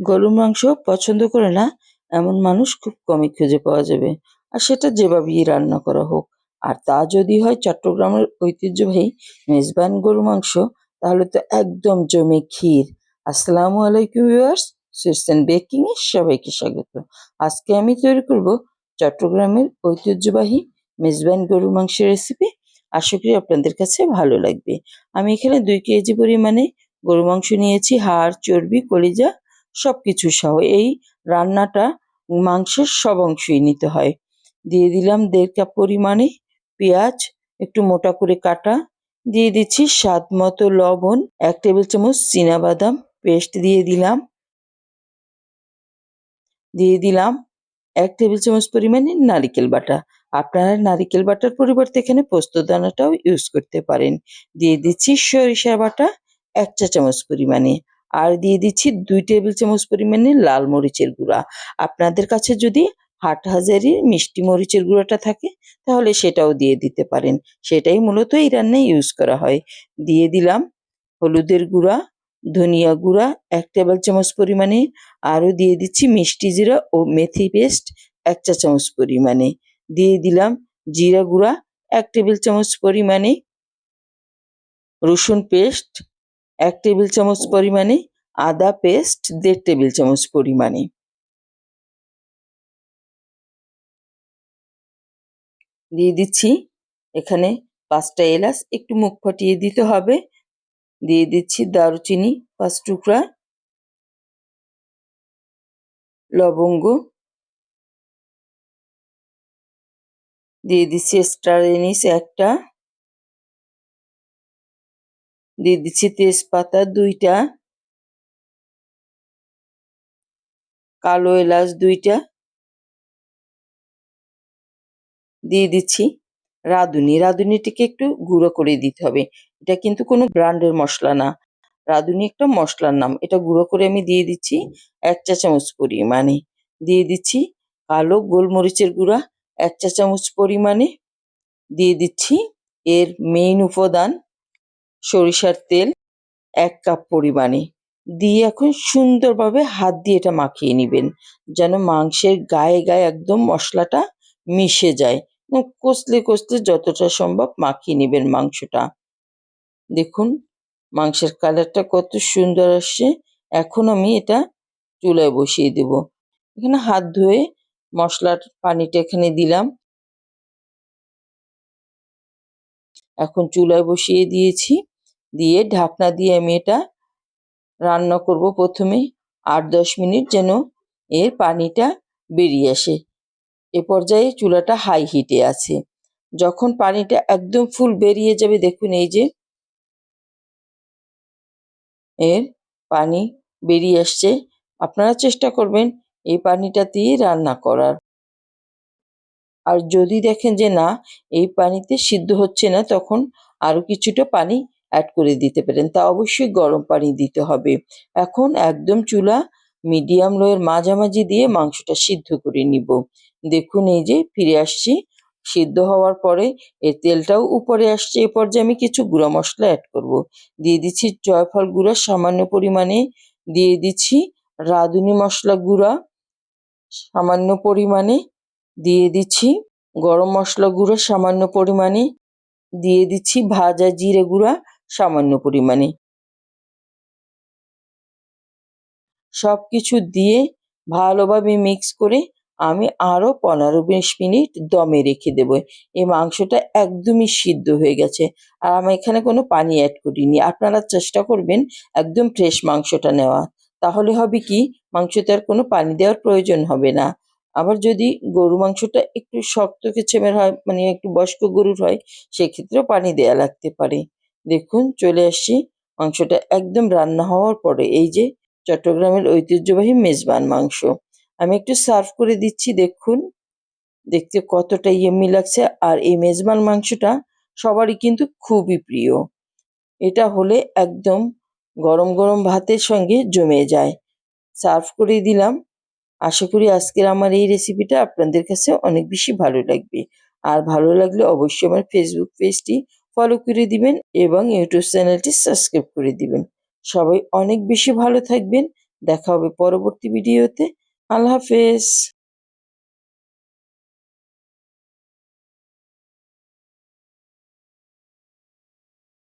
গরুর মাংস পছন্দ করে না, এমন মানুষ খুব কমই খুঁজে পাওয়া যাবে। আর সেটা যেভাবেই রান্না করা হোক। আর তা যদি হয় চট্টগ্রামের ঐতিহ্যবাহী মেজবান গরু মাংস, তাহলে তো একদম জমে ক্ষীর। আসসালামু আলাইকুম ভিউয়ার্স সুইটস অ্যান্ড বেকিং এ সবাইকে স্বাগত। আজকে আমি তৈরি করব চট্টগ্রামের ঐতিহ্যবাহী মেজবান গরুর মাংসের রেসিপি। আশা করি আপনাদের কাছে ভালো লাগবে। আমি এখানে দুই কেজি পরিমাণে গরু মাংস নিয়েছি, হাড়, চর্বি, কলিজা সবকিছু সহ এই রান্নাটা মাংসের সব অংশই নিতে হয়। দিয়ে দিলাম দেড় কাপ পরিমাণে পেঁয়াজ, একটু মোটা করে কাটা। দিয়ে দিচ্ছি স্বাদ মতো লবণ, এক টেবিল চামচ বাদাম পেস্ট দিয়ে দিলাম। দিয়ে দিলাম এক টেবিল চামচ পরিমাণে নারিকেল বাটা। আপনারা নারিকেল বাটার পরিবর্তে এখানে পোস্ত দানাটাও ইউজ করতে পারেন। দিয়ে দিচ্ছি সরিষা বাটা এক চা চামচ পরিমাণে। আর দিয়ে দিচ্ছি দুই টেবিল চামচ পরিমাণে লাল মরিচের গুঁড়া। আপনাদের কাছে যদি হাট হাটহাজারির মিষ্টি মরিচের গুঁড়োটা থাকে, তাহলে সেটাও দিয়ে দিতে পারেন। সেটাই মূলত এই রান্নায় ইউজ করা হয়। দিয়ে দিলাম হলুদের গুঁড়া, ধনিয়া গুঁড়া, এক টেবিল চামচ পরিমাণে, আরও দিয়ে দিচ্ছি মিষ্টি জিরা ও মেথি পেস্ট এক চা চামচ পরিমাণে। দিয়ে দিলাম জিরা গুঁড়া, এক টেবিল চামচ পরিমাণে রসুন পেস্ট এক টেবিল চামচ পরিমাণে আদা পেস্ট, দেড় টেবিল চামচ পরিমাণে। দিয়ে দিচ্ছি, এখানে পাঁচটা এলাচ, একটু মুখ ফাটিয়ে দিতে হবে। দিয়ে দিচ্ছি দারুচিনি, পাঁচ টুকরা লবঙ্গ। দিয়ে দিচ্ছি স্টার এনিস একটা। দিয়ে দিচ্ছি তেজপাতা দুইটা কালো এলাচ দুইটা দিয়ে দিচ্ছি রাঁধুনি রাঁধুনিটিকে একটু গুঁড়ো করে দিতে হবে। এটা কিন্তু কোনো ব্র্যান্ডের মশলা না। রাঁধুনি একটা মশলার নাম। এটা গুঁড়ো করে আমি দিয়ে দিচ্ছি এক চা চামচ পরিমাণে। দিয়ে দিচ্ছি কালো গোলমরিচের গুঁড়া এক চা চামচ পরিমাণে। দিয়ে দিচ্ছি এর মেইন উপাদান সরিষার তেল এক কাপ পরিমাণে। দিয়ে এখন সুন্দরভাবে হাত দিয়ে এটা মাখিয়ে নেবেন, যেন মাংসের গায়ে গায়ে একদম মশলাটা মিশে যায়। কষলে কষলে যতটা সম্ভব মাখিয়ে নেবেন মাংসটা। দেখুন, মাংসের কালারটা কত সুন্দর আসছে। এখন আমি এটা চুলায় বসিয়ে দেব। এখানে হাত ধুয়ে মশলার পানিটা এখানে দিলাম। এখন চুলায় বসিয়ে দিয়েছি। দিয়ে ঢাকনা দিয়ে আমি এটা রান্না করব প্রথমে। আট দশ মিনিট যেন এর পানিটা বেরিয়ে আসে। এ পর্যায়ে চুলাটা হাই হিটে আছে। যখন পানিটা একদম ফুল বেরিয়ে যাবে, দেখুন এই যে এর পানি বেরিয়ে আসছে। আপনারা চেষ্টা করবেন এই পানিটাতেই রান্না করার। আর যদি দেখেন যে না, এই পানিতে সিদ্ধ হচ্ছে না, তখন আরও কিছুটা পানি অ্যাড করে দিতে পারেন। তা অবশ্যই গরম পানি দিতে হবে। এখন একদম চুলা মিডিয়াম লোয়ের মাঝামাঝি দিয়ে মাংসটা সিদ্ধ করে নিব। দেখুন এই যে ফিরে আসছি। সিদ্ধ হওয়ার পরে এর তেলটাও উপরে আসছে। এ পর্যায়ে আমি কিছু গুঁড়া মশলা অ্যাড করব। দিয়ে দিচ্ছি জয়ফল গুঁড়া, সামান্য পরিমাণে দিয়ে দিচ্ছি রাঁধুনি মশলা গুঁড়া, সামান্য পরিমাণে দিয়ে দিচ্ছি গরম মশলা গুঁড়ো, সামান্য পরিমাণে দিয়ে দিচ্ছি ভাজা জিরে গুঁড়া সামান্য পরিমাণে। সব কিছু দিয়ে ভালোভাবে মিক্স করে আমি আরও পনেরো বিশ মিনিট দমে রেখে দেবো। এই মাংসটা একদমই সিদ্ধ হয়ে গেছে। আর আমি এখানে কোনো পানি অ্যাড করিনি। আপনারা চেষ্টা করবেন একদম ফ্রেশ মাংসটা নেওয়া তাহলে হবে কি? মাংসতে আর কোনো পানি দেওয়ার প্রয়োজন হবে না। আবার যদি গরু মাংসটা একটু শক্ত কেছেমের হয় মানে একটু বয়স্ক গরুর হয়, সেক্ষেত্রেও পানি দেয়া লাগতে পারে। দেখুন, চলে আসছি। মাংসটা একদম রান্না হওয়ার পরে এই যে চট্টগ্রামের ঐতিহ্যবাহী মেজবান মাংস। আমি একটু সার্ভ করে দিচ্ছি, দেখুন। দেখতে কতটা ইয়েমি লাগছে। আর এই মেজবান মাংসটা সবারই কিন্তু খুবই প্রিয়। এটা হলে একদম গরম গরম ভাতের সঙ্গে জমে যায়। সার্ভ করে দিলাম। আশা করি আজকের আমার এই রেসিপিটা আপনাদের কাছে অনেক বেশি ভালো লাগবে। আর ভালো লাগলে অবশ্যই আমার ফেসবুক পেজটি ফলো করে দিবেন এবং ইউটিউব চ্যানেলটি সাবস্ক্রাইব করে দিবেন। সবাই অনেক বেশি ভালো থাকবেন। দেখা হবে পরবর্তী ভিডিওতে। আল্লাহ হাফেজ।